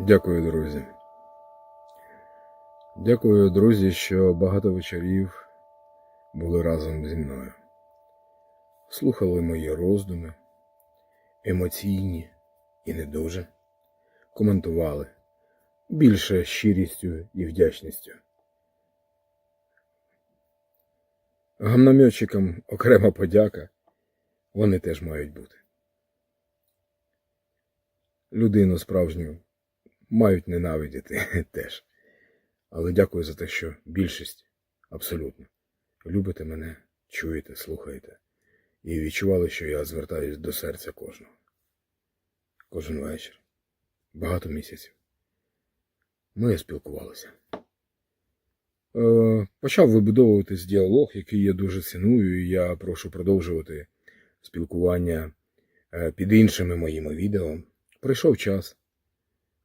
Дякую, друзі. Дякую, друзі, що багато вечорів були разом зі мною. Слухали мої роздуми, емоційні і не дуже. Коментували більше щирістю і вдячністю. Гамномьотчикам окрема подяка, вони теж мають бути. Людину справжню мають ненавидіти теж. Але дякую за те, що більшість абсолютно любите мене, чуєте, слухаєте і відчували, що я звертаюсь до серця кожного. Кожен вечір. Багато місяців. Ми спілкувалися. Е, Почав вибудовуватись діалог, який я дуже ціную, і я прошу продовжувати спілкування е, під іншими моїми відео. Прийшов час.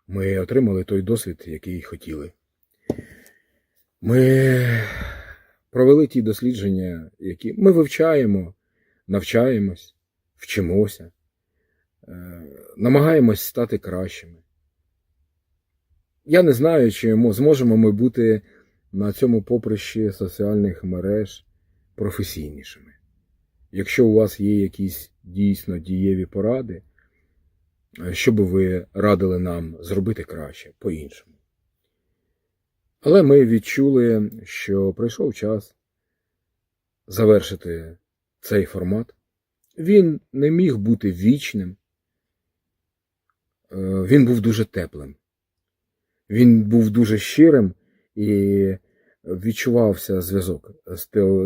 Ми отримали той досвід, який хотіли. Ми провели ті дослідження, які ми вивчаємо, навчаємось, вчимося, е, намагаємось стати кращими. Я не знаю, чи зможемо ми бути на цьому поприщі соціальних мереж професійнішими. Якщо у вас є якісь дійсно дієві поради, що би ви радили нам зробити краще, по-іншому. Але ми відчули, що прийшов час завершити цей формат. Він не міг бути вічним. Е, Він був дуже теплим. Він був дуже щирим і відчувався зв'язок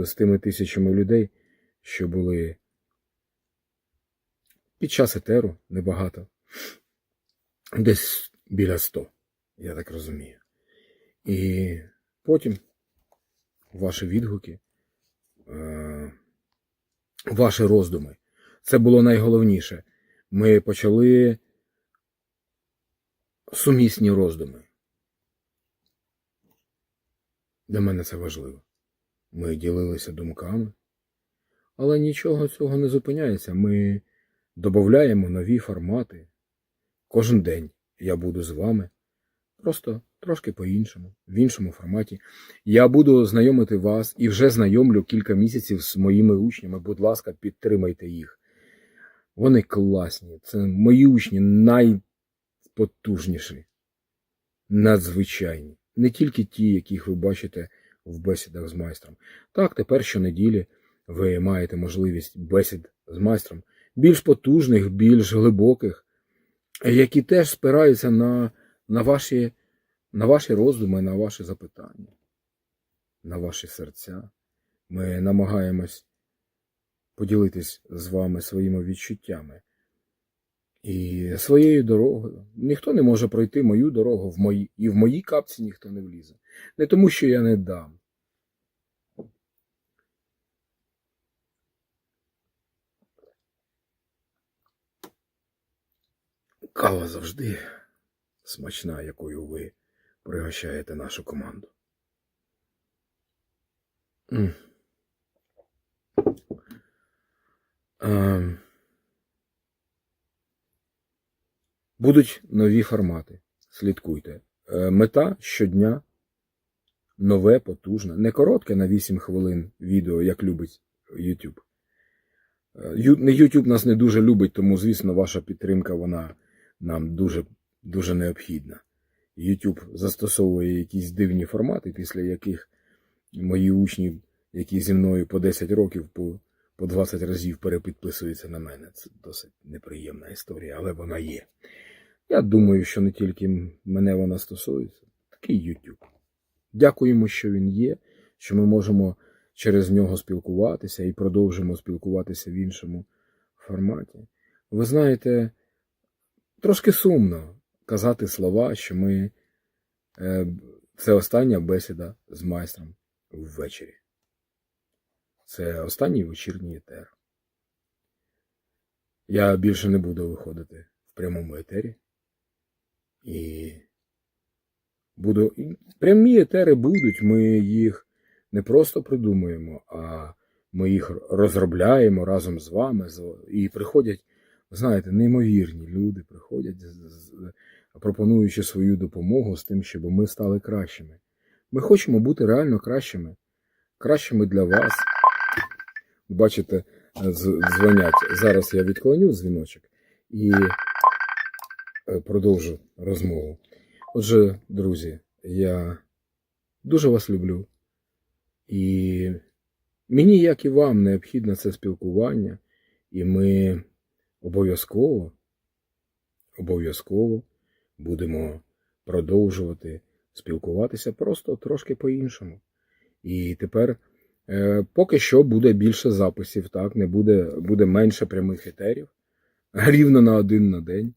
з тими тисячами людей, що були під час етеру небагато. Десь біля 100, я так розумію. І потім ваші відгуки, е, ваші роздуми. Це було найголовніше. Ми почали сумісні роздуми. Для мене це важливо. Ми ділилися думками, але нічого цього не зупиняється. Ми додаємо нові формати. Кожен день я буду з вами. Просто трошки по-іншому, в іншому форматі. Я буду знайомити вас і вже знайомлю кілька місяців з моїми учнями. Будь ласка, підтримайте їх. Вони класні. Це мої учні найпотужніші, надзвичайні. Не тільки ті, яких ви бачите в бесідах з майстром. Так, тепер щонеділі ви маєте можливість бесід з майстром більш потужних, більш глибоких, які теж спираються на, на, ваші, на ваші роздуми, на ваші запитання, на ваші серця. Ми намагаємось поділитись з вами своїми відчуттями і своєю дорогою. Ніхто не може пройти мою дорогу в мої, і в моїй капці ніхто не влізе. Не тому, що я не дам. Кава завжди смачна, якою ви пригощаєте нашу команду. Будуть нові формати. Слідкуйте. Е, Мета щодня нове, потужне, не коротке на 8 хвилин відео, як любить YouTube. Е, не YouTube нас не дуже любить, тому, звісно, ваша підтримка вона нам дуже, дуже необхідна. YouTube застосовує якісь дивні формати, після яких мої учні, які зі мною по 10 років, по, по 20 разів перепідписуються на мене. Це досить неприємна історія, але вона є. Я думаю, що не тільки мене вона стосується, такий YouTube. Дякуємо, що він є, що ми можемо через нього спілкуватися і продовжимо спілкуватися в іншому форматі. Ви знаєте, трошки сумно казати слова, що ми е, це остання бесіда з майстром ввечері. Це останній вечірній етер. Я більше не буду виходити в прямому етері. І буду. Прямі етери будуть, ми їх не просто придумуємо, а ми їх розробляємо разом з вами. І приходять, знаєте, неймовірні люди приходять пропонуючи свою допомогу з тим, щоб ми стали кращими. Ми хочемо бути реально кращими, кращими для вас. Бачите, дзвонять. Зараз я відклоню дзвіночок і е, продовжу розмову. Отже, друзі, я дуже вас люблю. І мені, як і вам, необхідне це спілкування, і ми обов'язково, обов'язково будемо продовжувати спілкуватися просто трошки по-іншому. І тепер е, поки що буде більше записів, так, не буде, буде менше прямих етерів, рівно на один на день.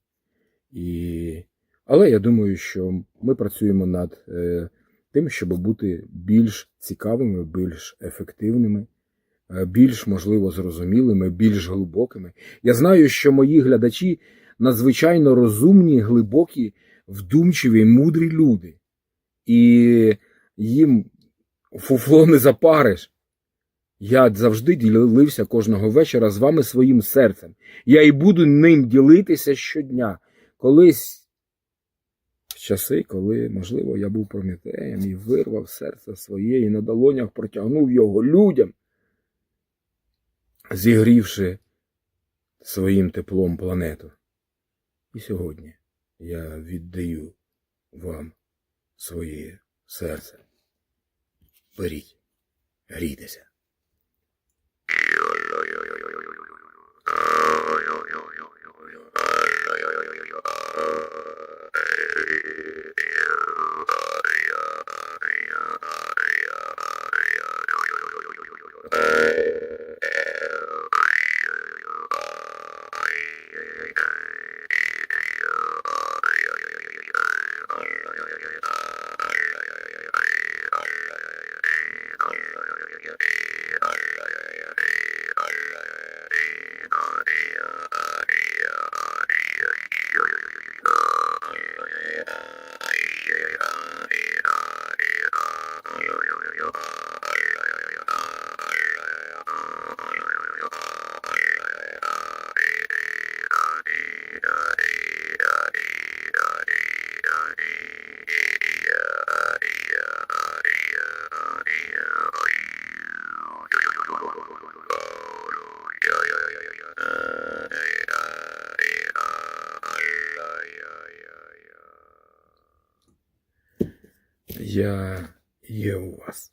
І... Але я думаю, що ми працюємо над е, тим, щоб бути більш цікавими, більш ефективними, більш, можливо, зрозумілими, більш глибокими. Я знаю, що мої глядачі надзвичайно розумні, глибокі, вдумчиві, мудрі люди. І їм фуфло не запариш. Я завжди ділився кожного вечора з вами своїм серцем. Я і буду ним ділитися щодня. Колись в часи, коли, можливо, я був Прометеєм і вирвав серце своє і на долонях протягнув його людям, зігрівши своїм теплом планету. І сьогодні я віддаю вам своє серце. Беріть, грійтеся. Я є у вас.